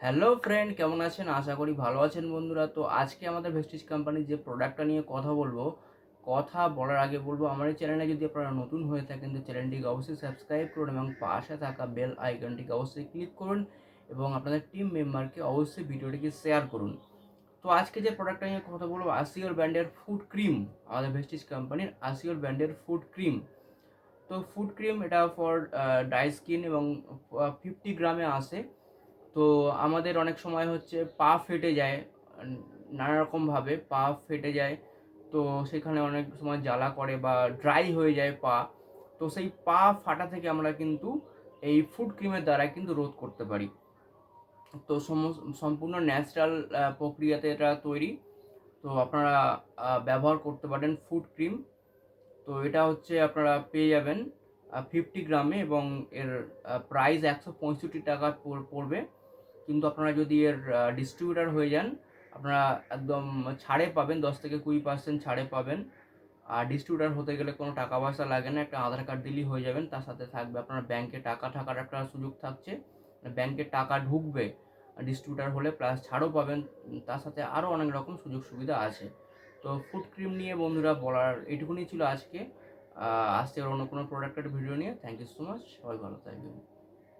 Hello friend কেমন আছেন? আশা করি ভালো আছেন বন্ধুরা। তো আজকে আমাদের ভেস্টিজ কোম্পানির যে প্রোডাক্টটা নিয়ে কথা বলব, কথা বলার আগে বলব, আমার এই চ্যানেলে যদি আপনারা নতুন হয়ে থাকেন, তো চ্যানেলটিকে অবশ্যই সাবস্ক্রাইব করুন এবং পাশে থাকা বেল আইকনটিকে অবশ্যই ক্লিক করুন এবং আপনাদের টিম মেম্বারকে অবশ্যই ভিডিওটিকে শেয়ার করুন। তো আজকে যে প্রোডাক্টটা নিয়ে কথা বলব আসিওর ব্র্যান্ডের ফুড ক্রিম আমাদের ভেস্টিজ কোম্পানির আসিওর ব্র্যান্ডের ফুড ক্রিম তো ফুড ক্রিম এটা ফর ড্রাই স্কিন এবং ফিফটি গ্রামে আসে। তো আমাদের অনেক সময় হচ্ছে পা ফেটে যায় নানা রকমভাবে পা ফেটে যায়, তো সেখানে অনেক সময় জ্বালা করে বা ড্রাই হয়ে যায় পা, তো সেই পা ফাটা থেকে আমরা কিন্তু এই ফুড ক্রিমের দ্বারা কিন্তু রোধ করতে পারি। তো সম- সম্পূর্ণ ন্যাচারাল প্রক্রিয়াতে এটা তৈরি, তো আপনারা ব্যবহার করতে পারেন ফুড ক্রিম তো এটা হচ্ছে আপনারা পেয়ে যাবেন ফিফটি গ্রামে এবং এর প্রাইস একশো পঁয়ষট্টি টাকা পড়- পড়বে। কিন্তু আপনারা যদি এর ডিস্ট্রিবিউটার হয়ে যান, আপনারা একদম ছাড়ে পাবেন, দশ থেকে কুড়ি পার্সেন্ট ছাড়ে পাবেন। আর ডিস্ট্রিবিউটার হতে গেলে কোনো টাকা পয়সা লাগে না, একটা আধার কার্ড দিলেই হয়ে যাবেন, তার সাথে থাকবে আপনার ব্যাংকে টাকা থাকার একটা সুযোগ থাকছে। ব্যাংকে টাকা ঢুকবে ডিস্ট্রিবিউটার হলে প্লাস ছাড়ও পাবেন, তার সাথে আরও অনেক রকম সুযোগ সুবিধা আছে। তো ফুড ক্রিম নিয়ে বন্ধুরা বলার এইটুকুনি ছিল আজকে। আর অন্য কোনো প্রোডাক্টের ভিডিও নিয়ে। থ্যাংক ইউ সো মাচ সবাই ভালো থাকবেন।